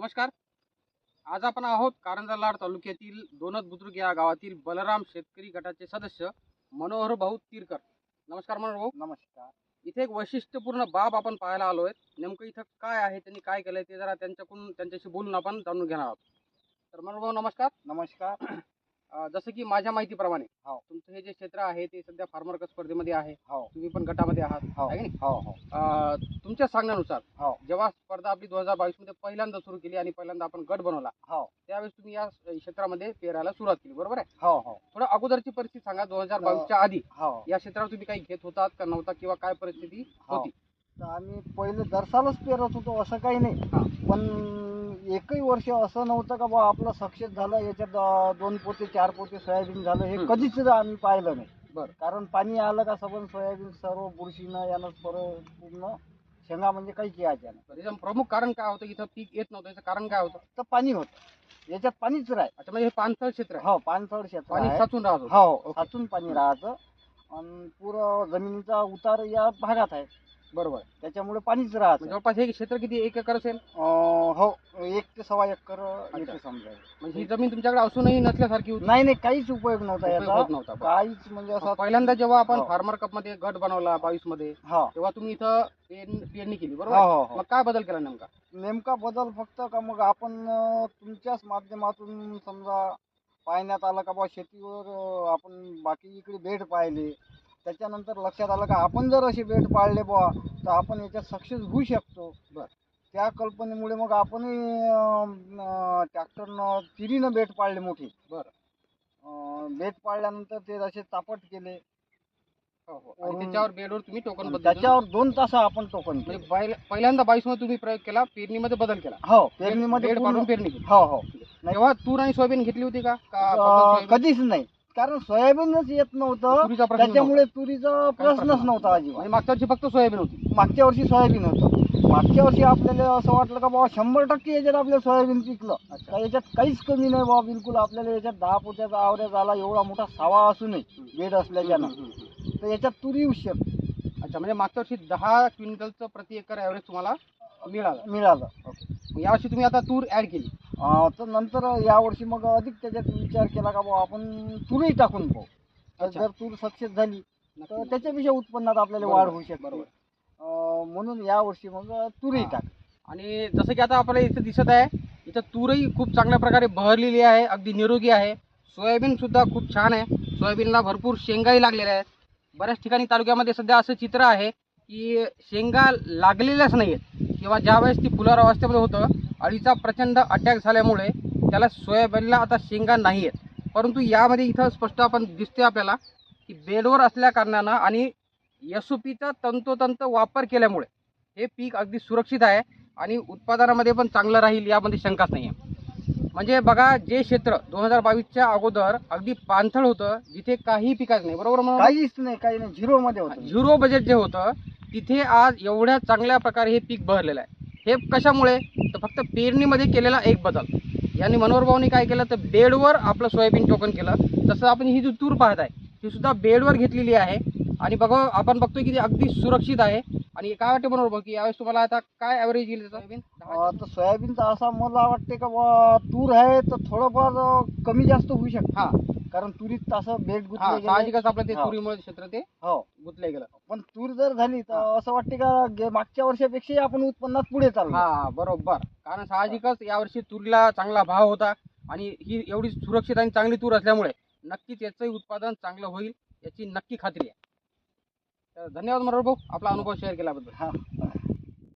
नमस्कार. आज आपण आहोत कारंजा लाड तालुक्यातील दोनद बुद्रुक या गावातील बलराम शेतकरी गटाचे सदस्य मनोहर भाऊ तीरकर. नमस्कार मनोहर भाऊ. नमस्कार. इथे एक वैशिष्ट्यपूर्ण बाब आपण पाहायला आलोय नेमकं इथं काय आहे त्यांनी काय केलंय ते जरा त्यांच्याकडून त्यांच्याशी बोलून आपण जाणून घेणार आहोत. तर मनोहर भाऊ नमस्कार. नमस्कार. जसं की माझ्या माहितीप्रमाणे हो. तुमचं हे जे क्षेत्र आहे ते सध्या फार्मर कप स्पर्धेमध्ये आहे. हो. तुम्ही पण गटामध्ये आहात हो. आहे की नाही? अं, तुमच्या सांगण्यानुसार हो. जेव्हा स्पर्धा आपली दोन हजार बावीसमध्ये पहिल्यांदा सुरू केली आणि पहिल्यांदा आपण गट बनवला हो. त्यावेळेस तुम्ही या क्षेत्रामध्ये पेरायला सुरुवात केली बरोबर आहे? थोडं अगोदरची परिस्थिती सांगा दोन हजार बावीसच्या आधी या क्षेत्रावर तुम्ही काही घेत होतात का नव्हता किंवा काय परिस्थिती होती? तर आम्ही पहिले दरसालच पेरत होतो असं काही नाही. पण एकही वर्ष असं नव्हतं का बा आपलं सक्सेस झालं याच्यात दोन पोते चार पोते सोयाबीन झालं हे. कधीच आम्ही पाहिलं नाही. बरं. कारण पाणी आलं का सबन सोयाबीन सर्व बुरशीनं यानं सर्व पूर्ण शेंगा म्हणजे काही यायच्या नाही. याचं प्रमुख कारण काय होतं? इथं पीक येत नव्हतं. याचं कारण काय होतं? तर पाणी होतं. याच्यात पाणीच राह अच्छा म्हणजे हे पाणथळ क्षेत्र आहे. हो पाणथळ क्षेत्र पाणी आहे. साचून राहत होतं. हो. साचून पाणी राहायचं आणि पुरं जमिनीचा उतार या भागात आहे. बरोबर. त्याच्यामुळे पाणीच राहतं म्हणजे जवळपास हे क्षेत्र किती एक एकर असेल? हो एक ते सव्वा एकर येते समजा. म्हणजे ही जमीन तुमच्याकडे असूनही नसल्यासारखी होती. नाही नाही काहीच उपयोग नव्हता उपयोग याचा. होत नव्हता बरं. काहीच म्हणजे असं पहिल्यांदा जेव्हा आपण हो. फार्मर कपमध्ये गट बनवला बावीसमध्ये हो. तेव्हा तुम्ही इथं पेरणी पेरणी केली हो बरोबर? हो हो मग काय बदल केला नेमका? नेमका बदल फक्त का मग आपण अं, तुमच्याच माध्यमातून समजा पाहण्यात आलं का बा शेतीवर अं, आपण बाकी इकडे बेड पाहिले. त्याच्यानंतर लक्षात आलं का आपण जर असे बेड पाळले बुवा तर आपण याच्यात सक्सेस होऊ शकतो. बर. त्या कल्पनेमुळे मग आपणही ट्रॅक्टरनं तिरीनं बेड पाळले मोठे. बरं. बेड पाळल्यानंतर ते असे चापट केले. हो, हो. आणि त्याच्यावर बेडवर तुम्ही टोकन बदल त्याच्यावर दोन तास आपण टोकन केले. म्हणजे पहिल्या- पहिल्यांदा बावीसमध्ये तुम्ही प्रयोग केला पेरणीमध्ये बदल केला. हो पेरणीमध्ये बेड पूर्ण- पाडून पेरणी केली. हो हो. तेव्हा तूर आणि सोयाबीन घेतली होती का? का फक्त अं, सोयाबीन? कधीच नाही. कारण सोयाबीनच येत नव्हतं. प्रश्न त्याच्यामुळे तुरीचा प्रश्नच प्रश्न नव्हता. अजिबात. मागच्या वर्षी फक्त सोयाबीन होती. मागच्या वर्षी सोयाबीन होतं. मागच्या वर्षी आपल्याला असं वाटलं का बाबा शंभर टक्के याच्यात आपल्याला सोयाबीन पिकलं. अच्छा. का याच्यात काहीच कमी नाही बाबा बिलकुल आपल्याला याच्यात दहा पोत्याचा आवऱ्या झाला एवढा मोठा सावा असू नये बेड असल्याच्यानं. तर याच्यात तुरी येऊ शकते अच्छा म्हणजे मागच्या वर्षी दहा क्विंटलचं प्रति एकर ॲव्हरेज तुम्हाला मिळालं. मिळालं. मग यावर्षी तुम्ही आता तूर ऍड केली. तर नंतर यावर्षी मग अधिक त्याच्यात विचार केला का बाबा आपण तुरही टाकून पाहू. तर अच्छा. जर तूर सक्सेस झाली तर. त्याच्यापेक्षा उत्पन्नात आपल्याला बरोबर, वाढ होऊ शकते. बरोबर. अं, म्हणून यावर्षी मग तुरही हा. टाक. आणि जसं की आता आपल्याला इथं दिसत आहे इथं तूरही खूप चांगल्या प्रकारे बहरलेली आहे अगदी निरोगी आहे. सोयाबीन सुद्धा खूप छान आहे. सोयाबीनला भरपूर शेंगाही लागलेल्या आहेत. बऱ्याच ठिकाणी तालुक्यामध्ये सध्या असं चित्र आहे की शेंगा लागलेल्याच नाही आहेत किंवा ज्यावेळेस ती फुलार अवस्थेमध्ये होतं अळीचा प्रचंड अटॅक झाल्यामुळे त्याला सोयाबीनला आता शेंगा नाही आहेत. परंतु यामध्ये इथं स्पष्ट आपण दिसते आपल्याला की बेडवर असल्या कारणानं आणि एस ओ पीचा तंतोतंत वापर केल्यामुळे हे पीक अगदी सुरक्षित आहे आणि उत्पादनामध्ये पण चांगलं राहील यामध्ये शंकाच नाही आहे म्हणजे बघा जे क्षेत्र दोन हजार बावीसच्या अगोदर अगदी पाणथळ होतं जिथे काही पिकाच नाही. बरोबर म्हणून काहीच नाही काही नाही. झिरो मध्ये होतं. झिरो बजेट जे होतं तिथे आज एवढ्या चांगल्या प्रकारे हे पीक बहरलेलं आहे. हे कशामुळे? तर फक्त पेरणीमध्ये केलेला एक बदल. यांनी मनोहर भाऊनी काय केलं? तर बेडवर आपलं सोयाबीन टोकन केलं. तसं आपण ही जी तूर पाहत आहे ती सुद्धा बेडवर घेतलेली आहे. आणि बघा आपण बघतोय की ती अगदी सुरक्षित आहे. आणि काय वाटतं भाऊ की यावेळेस तुम्हाला आता काय ॲव्हरेज येईल त्याचं? सोयाबीन? तर सोयाबीनचा असा मला वाटते का तूर आहे तर थोडंफार कमी जास्त होऊ शकते. हा. कारण तुरीत तसं बेड हा गुंतले. साहजिकच आपलं ते हा. तुरीमुळे क्षेत्र ते हो. गुंतले गेलं. पण तूर जर झाली तर असं वाटते का गे- मागच्या वर्षापेक्षाही आपण उत्पन्नात पुढे चाललो. हा बरोबर. कारण साहजिकच यावर्षी तुरीला चांगला भाव होता. आणि ही एवढी सुरक्षित आणि चांगली तूर असल्यामुळे नक्कीच याचंही उत्पादन चांगलं होईल याची नक्की खात्री आहे. धन्यवाद मरार भाऊ आपला अनुभव शेअर केल्याबद्दल. हा.